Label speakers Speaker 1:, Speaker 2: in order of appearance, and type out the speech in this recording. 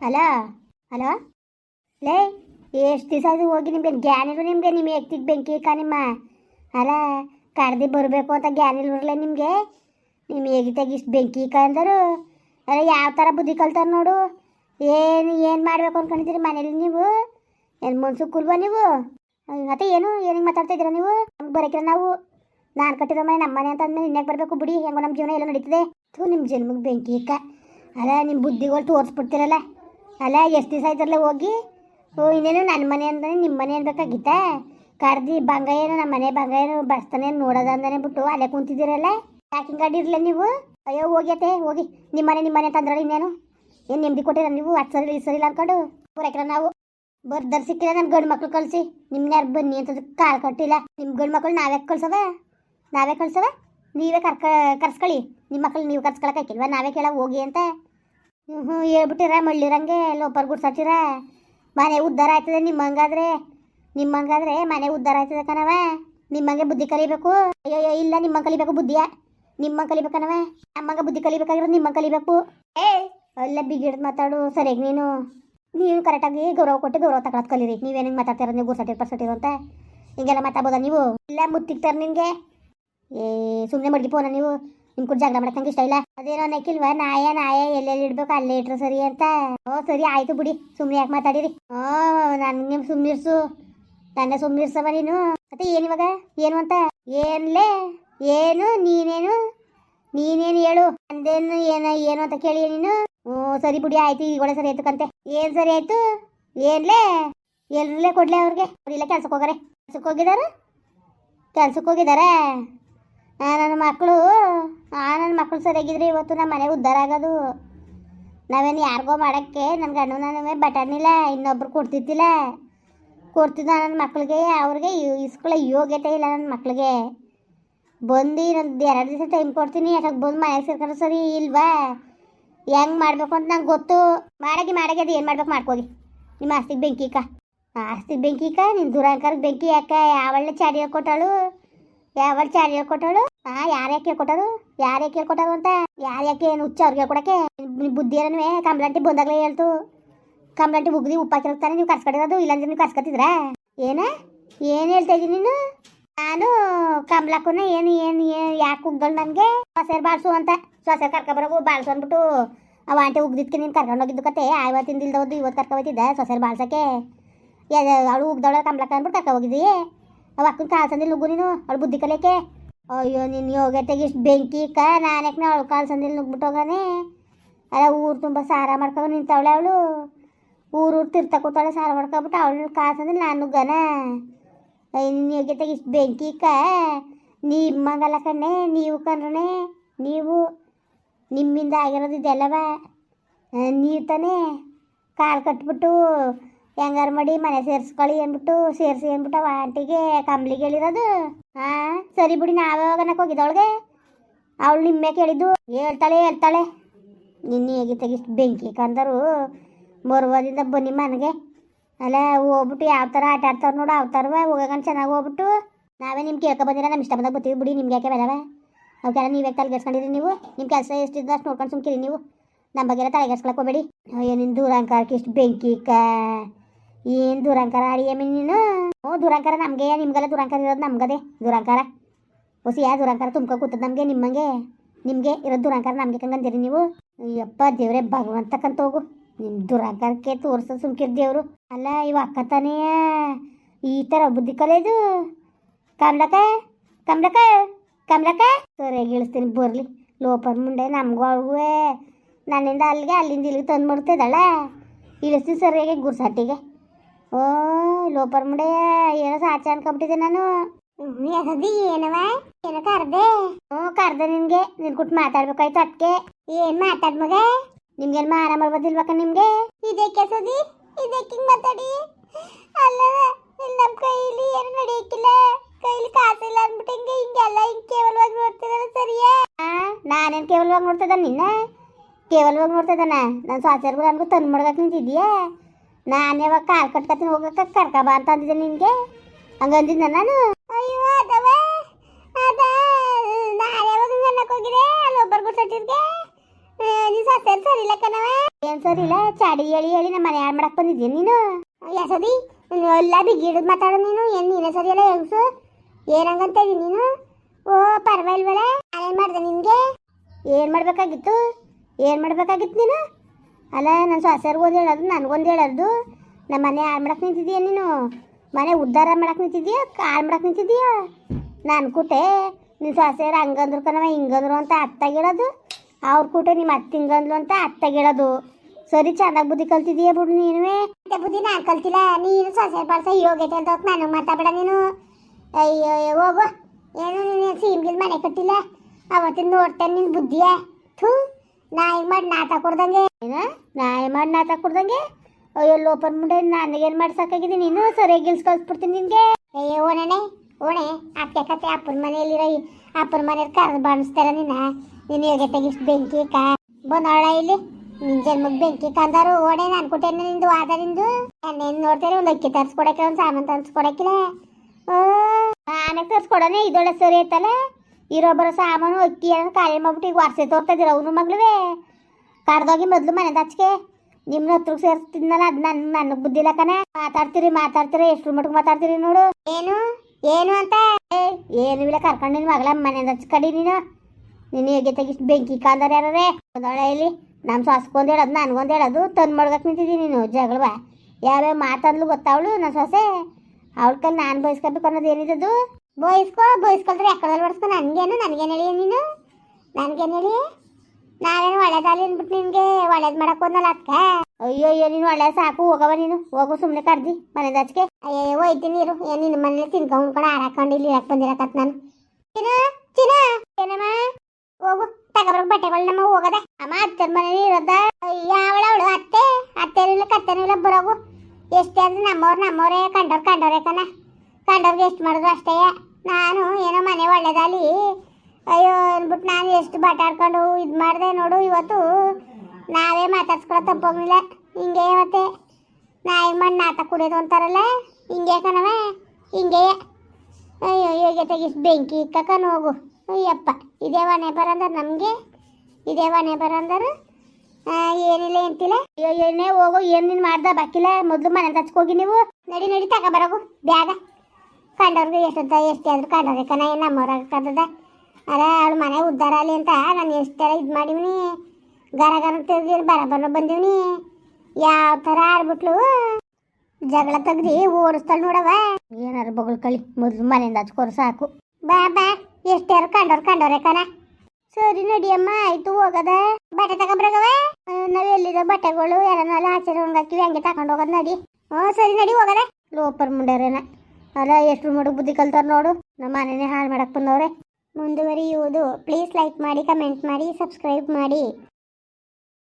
Speaker 1: Hello? Hello? ಲೇ, ಎಷ್ಟು ದಿವಸ ಅದು ಹೋಗಿ ನಿಮ್ಗೆ ಜ್ಞಾನಿಲ್ವ ನಿಮಗೆ? ನಿಮ್ಮ ಎಕ್ತಿಗೆ ಬೆಂಕಿ ಇಕ್ಕ ನಿಮ್ಮ? ಅಲ್ಲ ಕಡ್ದು ಬರಬೇಕು ಅಂತ ಜ್ಞಾನಿಲ್ವರಲ್ಲ ನಿಮಗೆ? ನಿಮ್ಮ ಎಗಿತಾಗ ಇಷ್ಟು ಬೆಂಕಿ ಇಕ್ಕ ಅಂದರು. ಅಲ್ಲ ಯಾವ ಥರ ಬುದ್ಧಿ ಕಲ್ತಾರೆ ನೋಡು. ಏನು ಏನು ಮಾಡ್ಬೇಕು ಅನ್ಕೊಂಡಿದ್ದೀರಿ ಮನೇಲಿ ನೀವು? ಏನು ಮನ್ಸು ಕುಲ್ವಾ ನೀವು? ಮತ್ತೆ ಏನು? ಏನಿಗೆ ಮಾತಾಡ್ತಾ ಇದ್ದೀರಾ ನೀವು? ನಮ್ಗೆ ಬರೋಕಿಲ್ಲ ನಾವು? ನಾನು ಕಟ್ಟಿರೋ ಮನೆ ನಮ್ಮ ಮನೆ ಅಂತ ಅಂದ್ಮೇಲೆ ಇನ್ಯಾಕೆ ಬರಬೇಕು ಬಿಡಿ. ಹೆಂಗೋ ನಮ್ಮ ಜೀವನ ಎಲ್ಲ ನಡೀತದೆ. ಥೂ ನಿಮ್ಮ ಜನ್ಮಕ್ಕೆ ಬೆಂಕಿ ಇಕ್ಕ ಅಲ್ಲ ನಿಮ್ಮ ಬುದ್ಧಿಗಳು ತೋರಿಸ್ಬಿಡ್ತೀರಲ್ಲ. ಅಲ್ಲ, ಎಷ್ಟು ದಿವಸ ಆಯ್ತಲ್ಲ ಹೋಗಿ? ಓ ಇನ್ನೇನು ನನ್ನ ಮನೆ ಅಂದ್ರೆ ನಿಮ್ಮ ಮನೆ ಅನ್ಬೇಕಾಗಿತ್ತ? ಕರ್ದಿ ಬಂಗ ನಮ್ಮ ಮನೆ ಬಂಗ ಏನು ಬರ್ತಾನೆ ನೋಡೋದ ಅಂದಾನೆ ಬಿಟ್ಟು ಅಲ್ಲೇ ಕುಂತಿದ್ದೀರಲ್ಲ? ಪ್ಯಾಕಿಂಗ್ ಗಾಡಿ ಇರಲ್ಲ ನೀವು? ಅಯ್ಯೋ ಹೋಗ್ಯತೆ ಹೋಗಿ. ನಿಮ್ಮ ಮನೆ ನಿಮ್ಮ ಮನೆ ತಂದ್ರಳಿ ಇನ್ನೇನು? ಏನು ನೆಮ್ಮದಿ ಕೊಟ್ಟಿರ ನೀವು? ಹತ್ತು ಸರಿ ಇಲ್ಲಿ ಸರಿ ಇಲ್ಲ ಅನ್ಕೊಂಡು ಬರೋಕಿಲ್ಲ ನಾವು ಬರ್ದರ್ ಸಿಕ್ಕಿಲ್ಲ ನಮ್ಮ ಗಂಡು ಮಕ್ಳು ಕಳಿಸಿ. ನಿಮ್ಮನ್ನ ಯಾರು ಬನ್ನಿ ಅಂತ ಕಾಲ್ ಕಟ್ಟಿಲ್ಲ. ನಿಮ್ಮ ಗಂಡು ಮಕ್ಳು ನಾವೇ ಕಳ್ಸವ? ನಾವೇ ಕಳ್ಸವ? ನೀವೇ ಕರ್ಕ, ಕರ್ಸ್ಕೊಳ್ಳಿ. ನಿಮ್ಮ ಮಕ್ಳು ನೀವು ಕರ್ಸ್ಕೊಳಕ್ಕೆ ಹಾಕಿಲ್ವಾ? ನಾವೇ ಕೇಳ ಹೋಗಿ ಅಂತ? ಹ್ಞೂ ಹೇಳ್ಬಿಟ್ಟಿರ ಮಳ್ಳಿರಂಗೆ ಲೋಪರ್ ಗುಡ್ಸಾಚಿರ ಮನೆ ಉದ್ಧಾರ ಆಯ್ತದೆ ನಿಮ್ಮಂಗಾದ್ರೆ. ನಿಮ್ಮಂಗಾದ್ರೆ ಮನೆ ಉದ್ಧಾರ ಆಯ್ತದೆ ಕಣವ ನಿಮ್ಮಂಗೆ ಬುದ್ಧಿ ಕಲಿಬೇಕು. ಅಯ್ಯೋ ಇಲ್ಲ, ನಿಮ್ಮಂಗೆ ಕಲಿಬೇಕು ಬುದ್ಧಿಯ. ನಿಮ್ಮಂಗೆ ಕಲಿಬೇಕನವ ನಮ್ಮಂಗೆ ಬುದ್ಧಿ ಕಲಿಬೇಕಾಗಿರೋದು ನಿಮ್ಮಂಗೆ ಕಲಿಬೇಕು. ಏ, ಅಲ್ಲ ಬಿಗಿಡ್ದು ಮಾತಾಡು, ಸರಿಯಾಗಿ ನೀನು. ನೀವು ಕರೆಕ್ಟಾಗಿ ಗೌರವ ಕೊಟ್ಟು ಗೌರವ ತಗೊಳತ್ ಕಲೀರಿ. ನೀವೇನಿಗೆ ಮಾತಾಡ್ತೀರ ನೀವು ಗುರ್ಸಟ್ಟಿರ್ ಪರ್ಸಟ್ಟಿರು ಅಂತ ಹಿಂಗೆಲ್ಲ ಮಾತಾಡ್ಬೋದ ನೀವು? ಇಲ್ಲ ಮುತ್ತಿಕ್ತಾರೆ ನಿಮಗೆ ಏ ಸುಮ್ಮನೆ ಮಡ್ಗಿ ಪೋನ ನೀವು. ನಿಮ್ ಕೂಡ ಜಗಳ ಮಾಡಕ್ಕಂಗೆ ಇಷ್ಟ ಇಲ್ಲ. ಅದೇನೋ ಅನ್ನಕ್ಕಿಲ್ವಾ ನಾಯ ನಾಯ, ಎಲ್ಲೆಲ್ಲಿ ಇಡ್ಬೇಕು ಅಲ್ಲೇ ಇಟ್ರು ಸರಿ ಅಂತ. ಓ ಸರಿ, ಆಯ್ತು ಬಿಡಿ. ಸುಮ್ಮನೆ ಯಾಕೆ ಮಾತಾಡಿರಿ? ಓ ನನ್ಗೆ ಸುಮ್ಮಿರ್ಸು ನನ್ನ ಸುಮ್ಮಿರ್ಸವ ನೀನು. ಮತ್ತೆ ಏನಿವಾಗ ಏನು ಅಂತ? ಏನ್ಲೇ? ಏನು, ನೀನೇನು? ನೀನೇನು ಹೇಳು? ಅಂದೇನು, ಏನ, ಏನು ಅಂತ ಕೇಳಿ ನೀನು? ಓ ಸರಿ ಬಿಡಿ, ಆಯ್ತು. ಈಗ ಸರಿ ಆಯ್ತು ಕಂತೆ. ಏನ್ ಸರಿ ಆಯ್ತು? ಏನ್ಲೇ? ಎಲ್ರಲ್ಲೇ ಕೊಡ್ಲೆ ಅವ್ರಿಗೆ? ಅವ್ರಿಲ್ಲ ಕೆಲ್ಸಕ್ಕೆ ಹೋಗಾರೆ. ಕೆಲ್ಸಕ್ಕೆ ಹೋಗಿದಾರ? ಕೆಲ್ಸಕ್ಕೆ ಹೋಗಿದಾರೆ? ನನ್ನ ಮಕ್ಕಳು ನನ್ನ ಮಕ್ಕಳು ಸರಿಯಾಗಿದ್ರೆ ಇವತ್ತು ನಮ್ಮ ಮನೆ ಉದ್ಧಾರ ಆಗೋದು. ನಾವೇನು ಯಾರಿಗೋ ಮಾಡೋಕ್ಕೆ ನನ್ನ ಗಂಡು ನನಗೆ ಬಟಾಣಿಲ್ಲ ಇನ್ನೊಬ್ರು ಕೊಡ್ತಿದ್ದಿಲ್ಲ. ಕೊಡ್ತಿದ್ದ ನನ್ನ ಮಕ್ಕಳಿಗೆ, ಅವ್ರಿಗೆ ಇಸ್ಕೊಳ್ಳೋ ಯೋಗ್ಯತೆ ಇಲ್ಲ ನನ್ನ ಮಕ್ಕಳಿಗೆ. ಬಂದು ಇನ್ನೊಂದು ಎರಡು ದಿವಸ ಟೈಮ್ ಕೊಡ್ತೀನಿ ಯಾಕಂದ್ರೆ ಬಂದು ಮನೆಗೆ ಸೇರ್ಕೊಂಡು ಸರಿ ಇಲ್ವಾ? ಹೆಂಗೆ ಮಾಡಬೇಕು ಅಂತ ನಂಗೆ ಗೊತ್ತು. ಮಾಡಾಗಿ ಮಾಡಾಗಿ ಅದು ಏನು ಮಾಡ್ಬೇಕು ಮಾಡ್ಕೋಗಿ ನಿಮ್ಮ ಆಸ್ತಿಗೆ ಬೆಂಕಿ ಇಕ್ಕ ಆಸ್ತಿಗೆ ಬೆಂಕಿ ಇಕ್ಕ ನಿನ್ನ ದುರಂಕರ್ಗೆ ಬೆಂಕಿ ಯಾಕ? ಯಾವಳ್ಳೆ ಚಾಡಿ ಹೇಳ್ಕೊಟ್ಟಾಳು ಯಾವಳ ಚಾರ್ ಹೇಳ್ಕೊಟ್ಟಳು ಹಾ ಯಾರು ಯಾಕೆ ಹೇಳ್ಕೊಟ್ಟಾರು ಯಾರು ಯಾಕೆ ಹೇಳ್ಕೊಟ್ಟಾರು ಅಂತ? ಯಾರು ಯಾಕೆ ಏನು ಹುಚ್ಚ ಅವ್ರಿಗೆ ಹೇಳ್ಕೊಡಕ್ಕೆ? ನಿಮ್ ಬುದ್ಧಿ ಏನೂ ಕಂಬ್ಲಂಟಿ ಬಂದಾಗಲೇ ಹೇಳ್ತು ಕಂಬ್ಲಂಟಿ ಉಗ್ದಿ ಉಪ್ಪಾಕಿರ್ತಾನೆ ನೀವು ಕರ್ಸ್ಕೊಂಡಿರೋದು ಇಲ್ಲಾಂದ್ರೆ ನೀವು ಕರ್ಸ್ಕೊತಿದ್ರ? ಏನ? ಏನು ಹೇಳ್ತಾ ಇದ್ದೀನಿ ನೀನು? ನಾನು ಕಮಲಕ್ಕನ ಏನು ಏನು ಯಾಕೆ ಉಗ್ಗಳು ನನಗೆ? ಸೊಸೆರ್ ಬಾಳ್ಸು ಅಂತ. ಸೊಸೆರ್ ಕರ್ಕೊಬರೋಗು ಬಾಳ್ಸು ಅಂದ್ಬಿಟ್ಟು ಅವ ಆಂಟಿ ಉಗ್ದಿದ್ಕೆ ನೀನು ಕರ್ಕೊಂಡು ಹೋಗಿದ್ದು ಕತೆ. ಆವತ್ತಿಂದ ಇಲ್ದೋದು ಇವತ್ತು ಕರ್ಕೊ ಹೋಯ್ತಿದ್ದ ಸೊಸೆರ್ ಬಾಳ್ಸಕ್ಕೆ. ಅವಳು ಉಗ್ದವಳ ಕಂಬ್ಲಾಕ ಅಂದ್ಬಿಟ್ಟು ಕರ್ಕೊ ಹೋಗಿದ್ದೀ ಅವ ಅಕ್ಕನ ಕಾಲ್ಸಂದಿಲ್ಲ ನುಗ್ಗು ನೀನು? ಅವಳು ಬುದ್ಧಿ ಕಲಿಯಕ್ಕೆ? ಅಯ್ಯೋ ನಿನ್ನ ಯೋಗ್ಯತೆಗೆ ಇಷ್ಟು ಬೆಂಕಿ ಕ ನಾನಕ್ಕೆ ಅವಳು ಕಾಲ್ಸಂದಿಲ್ಲ ನುಗ್ಬಿಟ್ಟು ಹೋಗಾನೆ. ಅಲ್ಲ, ಊರು ತುಂಬ ಸಾರ ಮಾಡ್ಕೊಂಡು ನಿಂತವಳೆ ಅವಳು. ಊರು ತಿರ್ತಾ ಕೂತಾಳೆ ಸಾರ ಮಾಡ್ಕೊಬಿಟ್ಟು ಅವಳು ಕಾಲ್ಸಂದಿಲ್ಲ ನಾನು ನುಗ್ಗನ. ನಿನ್ನ ಯೋಗ್ಯತೆಗೆ ಇಷ್ಟು ಬೆಂಕಿ ಕ ನಿಮ್ಮಂಗಲ್ಲ ಕಣ್ಣೆ, ನೀವು ಕಣ್ರನೆ ನೀವು ನಿಮ್ಮಿಂದ ಆಗಿರೋದು ಇದೆಲ್ಲವ ನೀ ತಾನೇ. ಕಾಲು ಕಟ್ಬಿಟ್ಟು ಹೆಂಗಾರು ಮಾಡಿ ಮನೆ ಸೇರಿಸ್ಕೊಳ್ಳಿ ಅಂದ್ಬಿಟ್ಟು, ಸೇರಿಸಿ ಅಂದ್ಬಿಟ್ಟು ಅವ ಆಂಟಿಗೆ ಕಂಬ್ಲಿಗೆ ಹೇಳಿರೋದು. ಹಾಂ ಸರಿ ಬಿಡಿ, ನಾವೇ ಹೋಗೋಣಕ್ಕೆ ಹೋಗಿದ್ದವಳಿಗೆ ಅವಳು ನಿಮ್ಮೆ ಕೇಳಿದ್ದು. ಹೇಳ್ತಾಳೆ ಹೇಳ್ತಾಳೆ. ನಿನ್ನ ಹೇಗೆ ತೆಗಿಷ್ಟು ಬೆಂಕಿ ಕಂದರು. ಬರುವುದಿಂದ ಬನ್ನಿ ಮನೆಗೆ. ಅಲ್ಲ, ಹೋಗ್ಬಿಟ್ಟು ಯಾವ ಥರ ಆಟ ಆಡ್ತಾರೆ ನೋಡು ಯಾವ ಹೋಗೋಣ ಚೆನ್ನಾಗಿ ಹೋಗ್ಬಿಟ್ಟು. ನಾವೇ ನಿಮ್ಗೆ ಕೇಳ್ಕೊ ಬಂದಿರ ನಮ್ಮ ಇಷ್ಟ ಬಂದಾಗ ಬರ್ತೀವಿ ಬಿಡಿ, ನಿಮ್ಗೆ ಯಾಕೆ ಬೇಡವ? ಅವಕ್ಕೆಲ್ಲ ನೀವೇ ತಲೆಗೆಸ್ಕೊಂಡಿರಿ ನೀವು. ನಿಮ್ಮ ಕೆಲಸ ಎಷ್ಟಿದ್ದು ಅಷ್ಟು ನೋಡ್ಕೊಂಡು ಸುಮ್ಕಿರಿ ನೀವು. ನಮ್ಮ ಬಗ್ಗೆ ಎಲ್ಲ ತಲೆಗೆಸ್ಕೊಳಕ್ಕೆ ಹೋಗ್ಬೇಡಿ. ಅಯ್ಯೋ ನಿನ್ನ ದೂರಂಕಾರಕ್ಕೆ ಇಷ್ಟು ಬೆಂಕಿ ಕ. ಏನು ದುರಂಕಾರ ಅಡಿಯಮ್ಮಿ ನೀನು? ಓ ದುರಂಕಾರ ನಮಗೆ, ನಿಮ್ಗೆಲ್ಲ ದುರಂಕಾರ ಇರೋದು ನಮ್ಗದೆ, ದುರಂಕಾರ. ಹೊಸಿ ಯಾ ದುರಂಕಾರ ತುಮ್ಕ ಕೂತದ ನಮಗೆ, ನಿಮ್ಮಂಗೆ? ನಿಮಗೆ ಇರೋದು ದುರಂಕಾರ ನಮಗೆ ಕಂಗಂತೀರಿ ನೀವು? ಅಯ್ಯಪ್ಪ ದೇವ್ರೆ ಕಂತ ಹೋಗು. ನಿಮ್ಮ ದುರಂಕಾರಕ್ಕೆ ತೋರ್ಸ ಸುಮ್ಕಿರ್ ದೇವರು. ಅಲ್ಲ, ಇವ ಅಕ್ಕ ತಾನೇ. ಈ ಥರ ಬುದ್ಧಿ ಕಲೇದು. ಕಮ್ಲಕ ಕಮ್ಲಕ ಕಮ್ಲಕ ಸರಿಯಾಗಿ ಇಳಿಸ್ತೀನಿ, ಬರ್ಲಿ. ಲೋಪರ್ ಮುಂಡೆ ನಮಗೂ ಅವ್ರಿಗೂ ನನ್ನಿಂದ ಅಲ್ಲಿಗೆ ಅಲ್ಲಿಂದ ಇಲ್ಲಿಗೆ ತಂದು ಮಾಡ್ತಿದ್ದಾಳ. ಇಳಿಸ್ತೀನಿ ಸರಿಯಾಗಿ ಗುರ್ಸಟ್ಟಿಗೆ ಓ ಲೋಪರ್ ಮುಂಡೆ ಏನೋ ಸಾಚ ಅನ್ಕೊಂಬಿಟ್ಟಿದ್ದೆ ನಾನು. ಯಸದಿ ಏನವ? ಏನ ಕರ್ದೆ? ಹ್ಞೂ ಕರ್ದೆ ನಿನ್ಗೆ. ನಿನ್ ಕುಟ್ ಮಾತಾಡ್ಬೇಕಾಯ್ತು ಅದಕ್ಕೆ ಏನ್ ಮಾತಾಡ್ ಮಗ? ನಿಮ್ಗೆ ಮಾರ ಮಾಡ್ಬೋದಿಲ್ವಕ್ಕ ನಿಮ್ಗೆ? ಇದಕ್ಕೆ ಸದಿ ಇದಕ್ಕೆ ಮಾತಾಡಿ. ಅಲ್ಲ ನಮ್ಮ ಕೈಲಿ ಏನು ನಡೆಯಕ್ಕಿಲ್ಲ ಕೈಲಿ ಕಾಸಿಲ್ಲ ಅಂದ್ಬಿಟ್ಟು ಹಿಂಗೆ ಹಿಂಗೆಲ್ಲ ಹಿಂಗೆ ಕೇವಲವಾಗಿ ನೋಡ್ತಿರಲ್ಲ ಸರಿಯಾ? ನಾನೇನು ಕೇವಲವಾಗಿ ನೋಡ್ತದ ನಿನ್ನ? ಕೇವಲವಾಗಿ ನೋಡ್ತದನ? ನನ್ನ ಸಾಚಾರ್ಗಳು ನನಗೂ ತಂದು ಮಾಡ್ಬೇಕು ನಿಂತಿದ್ಯಾ ನಾನು ಯಾವಾಗ ಕಾಲ್ ಕಟ್ಕತೀನಿ ಹೋಗಕ್ಕೆ ಕರ್ಕ ಬಾ ಅಂತ ಅಂದಿದ್ದೆ ನಿನಗೆ. ಹಂಗಂದಿದ್ದ ನಾನು. ಅಯ್ಯೋ ಅದವ ಅದ ನಾನು ಯಾವಾಗ ಅನ್ನಕ್ಕೆ ಹೋಗಿದೆ ಅಲ್ಲಿ ಒಬ್ಬರು ಗುಡ್ಸಟ್ಟಿದ್ಗೆ ನೀನು ಸರಿ ಸರಿ ಇಲ್ಲ ಕಣವ ಏನು ಸರಿ ಇಲ್ಲ ಚಾಡಿ ಹೇಳಿ ಹೇಳಿ ನಮ್ಮ ಮನೆ ಹಾಳು ಮಾಡಕ್ ಬಂದಿದ್ದೀನಿ ನೀನು? ಸರಿ ಎಲ್ಲ ಬಿಗಿಡಿದ್ ಮಾತಾಡೋ ನೀನು ಏನು ನೀನೇ ಸರಿ ಇಲ್ಲ ಹೆಂಗ್ಸು? ಏನಂಗಂತ ಇದೀನಿ ನೀನು? ಓ ಪರವಾಗಿಲ್ವಲ್ಲ ನಾನೇನ್ ಮಾಡ್ದೆ ನಿನಗೆ? ಏನು ಮಾಡ್ಬೇಕಾಗಿತ್ತು? ಏನು ಮಾಡ್ಬೇಕಾಗಿತ್ತು ನೀನು? ಅಲ್ಲ ನನ್ನ ಸೊಸೆರ್ಗೆ ಒಂದು ಹೇಳೋದು ನನಗೊಂದು ಹೇಳೋದು. ನಮ್ಮ ಮನೆ ಹಾಳು ಮಾಡಕ್ಕೆ ನಿಂತಿದ್ದೀಯ ನೀನು? ಮನೆ ಉದ್ಧಾರ ಮಾಡಕ್ಕೆ ನಿಂತಿದ್ದೀಯ ಕಾಳು ಮಾಡಕ್ಕೆ ನಿಂತಿದ್ದೀಯ ನಾನು ಕೂಟೆ ನಿನ್ನ ಸೊಸೆಯರು ಹಂಗಂದ್ರು ಕಣವ ಹಿಂಗಂದ್ರು ಅಂತ ಅತ್ತಾಗಿಡೋದು ಅವ್ರ ಕೂಟೆ ನಿಮ್ಮ ಅತ್ತ ಹಿಂಗಂದ್ಲು ಅಂತ ಅತ್ತಾಗಿಡೋದು ಸರಿ ಚೆನ್ನಾಗಿ ಬುದ್ಧಿ ಕಲ್ತಿದೀಯ ಬಿಡು ನೀನುವೇ. ಬುದ್ಧಿ ನಾನು ಕಲ್ತಿಲ್ಲ. ನೀನು ಸೊಸೆ ಬಳಸ ಯೋಗ್ಯತೆ ಅಂತ ಹೋಗಿ ನಾನು ಮಾತಾಡ ನೀನು. ಅಯ್ಯೋ, ಹೋಗು. ಏನು ನೀನು ಸೀಮ್ಗಿಲ್ ಮನೆ ಕಟ್ಟಿಲ್ಲ? ಅವತ್ತಿನ ನೋಡ್ತೇನೆ ನಿನ್ನ ಬುದ್ಧಿಯ. ಥೂ. ನಾಯಿ ಮಾಡಿ ನಾಟ ಕೊಡ್ದಂಗೆ. ಏನ? ನಾಯಿ ಮಾಡಿ ನಾಟ ಕೊಡ್ದಂಗೆ? ಅಯ್ಯೋ ಲೋಪನ್ ಮುಂಡೆ ನನಗೇನು ಮಾಡ್ಸಕ್ಕಾಗಿದ್ದೀನಿ? ನೀನು ಸರಿಯಾಗಿ ಗಿಲ್ಸ್ ಕಳ್ಸ್ಬಿಡ್ತೀನಿ ನಿನ್ಗೆ. ಅಯ್ಯೋ ಓಣೆ ಓಣೆ ಅತ್ತೆ ಕತೆ ಅಪ್ಪನ ಮನೆಯಲ್ಲಿರೋ ರೈ ಅಪ್ಪನ ಮನೆಯಲ್ಲಿ ಕರೆದು ಬಾಣಿಸ್ತಾರ ನಿನ್ನ. ನೀನು ಹೇಗೆ ತೆಗಿಸ್ ಬೆಂಕಿ ಕಾ ಬಂದವಳ ಇಲ್ಲಿ. ನಿನ್ ಜನ್ಮಕ್ ಬೆಂಕಿ ಕಂದಾರು ಓಣೆ ನಾನು ಕೊಟ್ಟೇನೆ ನಿಂದು ವಾದ ನಿಂದು. ನಾನೇನು ನೋಡ್ತೇನೆ ಒಂದು ಅಕ್ಕಿ ತರಿಸ್ಕೊಡಕ್ಕೆ ಒಂದು ಸಾಮಾನು ತರಿಸ್ಕೊಡಕ್ಕಿಲ್ಲ. ನಾನೇ ತರಿಸ್ಕೊಡೋಣ ಇದೊಳ್ಳೆ ಸರಿ ಐತಲ್ಲ ಇರೋ ಬರೋ ಸಾಮಾನು ಅಕ್ಕಿ ಏನೋ ಖಾಲಿ ಮಾಡ್ಬಿಟ್ಟು ಈಗ ವರ್ಷ ತೋರ್ತಾಯಿದ್ದೀರ ಅವನು ಮಗ್ಳುವೆ ಕಡ್ದೋಗಿ ಮೊದಲು ಮನೆ ಹಚ್ಕೆ. ನಿಮ್ನ ಹತ್ರಕ್ಕೆ ಸೇರ್ತಿದ್ನಲ್ಲ ಅದು ನನ್ನ ನನಗೆ ಬುದ್ಧಿಲ್ಲ ಕಣ. ಮಾತಾಡ್ತೀರಿ ಮಾತಾಡ್ತೀರಿ ಎಷ್ಟು ಮಟ್ಟಿಗೆ ಮಾತಾಡ್ತೀರಿ ನೋಡು. ಏನು? ಏನು ಅಂತ? ಏ ಏನು ಇಲ್ಲ ಕರ್ಕೊಂಡು ನಿನ್ನ ಮಗಳ ಮನೆ ಹಚ್ಚ ಕಡಿ ನೀನು. ನೀನು ಹೇಗೆ ತೆಗಿಸ್ ಬೆಂಕಿ ಕಾಂದಾರ ಯಾರೇ ಒಂದೊಳೆ ಇಲ್ಲಿ ನಮ್ಮ ಸೊಸ್ಕೊಂದು ಹೇಳೋದು ನನಗೊಂದು ಹೇಳೋದು ತಂದು ಮಾಡ್ಬೇಕು ನಿಂತಿದ್ದೀನಿ ನೀನು ಜಗಳವ ಯಾವ್ಯಾವ ಮಾತಾಡ್ಲು ಗೊತ್ತಾವಳು ನನ್ನ ಸೊಸೆ. ಅವಳ ಕೈ ನಾನು ಬಯಸ್ಕೋಬೇಕು ಅನ್ನೋದು ಏನಿದದು ಬಯಸ್ಕೋ ಬಯಸ್ಕೊಳ್ದ್ರೆ ಯಾಕಡಲ್ಲಿ ಬಡಿಸ್ಕೊ ನನಗೇನು ನನಗೇನು ಹೇಳಿ ನೀನು? ನನಗೇನು ಹೇಳಿ? ನಾವೇನು ಒಳ್ಳೇದಾಲಿ ಅಂದ್ಬಿಟ್ಟು ನಿನ್ಗೆ ಒಳ್ಳೇದು ಮಾಡಕ್ಕೆ ಹೋದ್ನಲ್ಲ ಅದ್ಕ? ಅಯ್ಯೋ ಅಯ್ಯೋ ನೀನು ಒಳ್ಳೆ ಸಾಕು ಹೋಗವ ನೀನು ಹೋಗು ಸುಮ್ಮನೆ ಕರ್ದಿ ಮನೆ ದಚ್ಕೆ ಅಯ್ಯೋ ಹೋಯ್ತೀನಿ ಇರು. ಏನು ನಿನ್ನ ಮನೇಲಿ ತಿನ್ಕೊಂಡು ಉಣ್ಕೊಂಡು ಆರಾಕೊಂಡು ಇಲ್ಲಿ ಇರಕ್ ಬಂದಿರಕತ್ ನಾನು. ಚಿನ್ನ ಚಿನ್ನ! ಏನಮ್ಮ? ಹೋಗು ತಗೊಬರಕ್ ಬಟ್ಟೆಗಳು ನಮ್ಮ ಹೋಗದ. ಅಮ್ಮ ಅತ್ತರ ಮನೇಲಿ ಇರೋದ? ಯಾವಳ ಅವಳು ಅತ್ತೆ. ಅತ್ತೆನೂ ಇಲ್ಲ ಕತ್ತೆನೂ ಇಲ್ಲ ಬರೋಗು. ಎಷ್ಟೇ ಆದ್ರೂ ನಮ್ಮವ್ರು ನಮ್ಮವರೇ ಕಂಡವ್ರು ಕಂಡವ್ರೇ ಕಣ. ಕಂಡವ್ರಿಗೆ ಎಷ್ಟು ಮಾಡಿದ್ರು ಅಷ್ಟೇ. ನಾನು ಏನೋ ಮನೆ ಒಳ್ಳೇದಲ್ಲಿ ಅಯ್ಯೋ ಅಂದ್ಬಿಟ್ಟು ನಾನು ಎಷ್ಟು ಬಟಾಡ್ಕೊಂಡು ಇದು ಮಾಡಿದೆ ನೋಡು ಇವತ್ತು. ನಾವೇ ಮಾತಾಡ್ಸ್ಕೊಳ್ಳೋ ತಪ್ಪೋಗಿಲ್ಲ ಹಿಂಗೆ ಮತ್ತೆ ನಾಯಿ ಮಾಡಿ ನಾಟಕ ಕುಡಿಯೋದು ಅಂತಾರಲ್ಲ. ಹಿಂಗೆ ಕಣವ ಹಿಂಗೆ. ಅಯ್ಯೋ ಹೇಗೆ ತೆಗಿಸ್ ಬೆಂಕಿ ಇಕ್ಕಕನ ಹೋಗು. ಅಯ್ಯಪ್ಪ, ಇದೇ ಮನೆ ಬರಂದ್ರೆ ನಮಗೆ. ಇದೇ ಮನೆ ಬರಂದ್ರೆ. ಏನಿಲ್ಲ, ಎಂತಿಲ್ಲ. ಅಯ್ಯೋ ಏನೇ ಹೋಗು. ಏನು ನೀನು ಮಾಡ್ದ? ಬಾಕಿಲ್ಲ ಮೊದಲು ಮನೆ ಹಚ್ಕೋಗಿ ನೀವು. ನಡಿ ನಡಿ ತಗೊಬರೋಗು ಬ್ಯಾಗ. ಕಂಡವ್ರಿಗೆ ಎಷ್ಟು ಆದರೂ ಕಂಡವ್ರೆ ಕಣ ಏನು ಕದ್ದದ ಅಲ್ಲ ಅವಳು ಮನೆ ಉದ್ಧಾರ ಆಗಲಿ ಅಂತ ನಾನು ಎಷ್ಟೆಲ್ಲ ಇದು ಮಾಡೀವ್ನಿ? ಗರ ಗರ ತಿರ್ಗಿ ಬರಬರ ಬಂದೀವ್ನಿ? ಯಾವ ಥರ ಆಡ್ಬಿಟ್ಲು? ಜಗಳ ತೆಗ್ದು ಓಡಿಸ್ತಾಳೆ ನೋಡವ? ಏನಾರು ಬಗಳು ಕಳಿ ಮೊದಲು ಮನೆಯಿಂದ ಹಚ್ಕೋರು ಸಾಕು. ಬಾ ಬಾ ಎಷ್ಟ್ಯಾರು ಕಂಡವ್ರು ಕಂಡವ್ರೆ ಕಣ. ಸರಿ ನಡಿಯಮ್ಮ ಆಯ್ತು, ಹೋಗದ. ಬಟ್ಟೆ ತಗೊಂಡ್ರಗವ ನಾವ್ ಎಲ್ಲಿದ ಬಟ್ಟೆಗಳು ಎಲ್ಲ ಆಚರಣೆ ಒಣಗಾಕಿವಿ ಹಂಗೆ ತಗೊಂಡು ಹೋಗೋದು ನಡಿ. ಹ್ಞೂ ಸರಿ ನಡಿ, ಹೋಗದ. ಲೋಪರ್ ಮುಂಡ್ಯಾರೇನ ಅಲ್ಲ ಎಷ್ಟು ಮುಡುಗ್ ಬುದ್ಧಿ ಕಲ್ತಾರ ನೋಡು. ನಮ್ಮ ಮನೆನೇ ಹಾಳು ಮಾಡಕ್ಕೆ ಬಂದವ್ರೆ. ಮುಂದುವರಿಯುವುದು. ಪ್ಲೀಸ್ ಲೈಕ್ ಮಾಡಿ ಕಮೆಂಟ್ ಮಾಡಿ ಸಬ್ಸ್ಕ್ರೈಬ್ ಮಾಡಿ.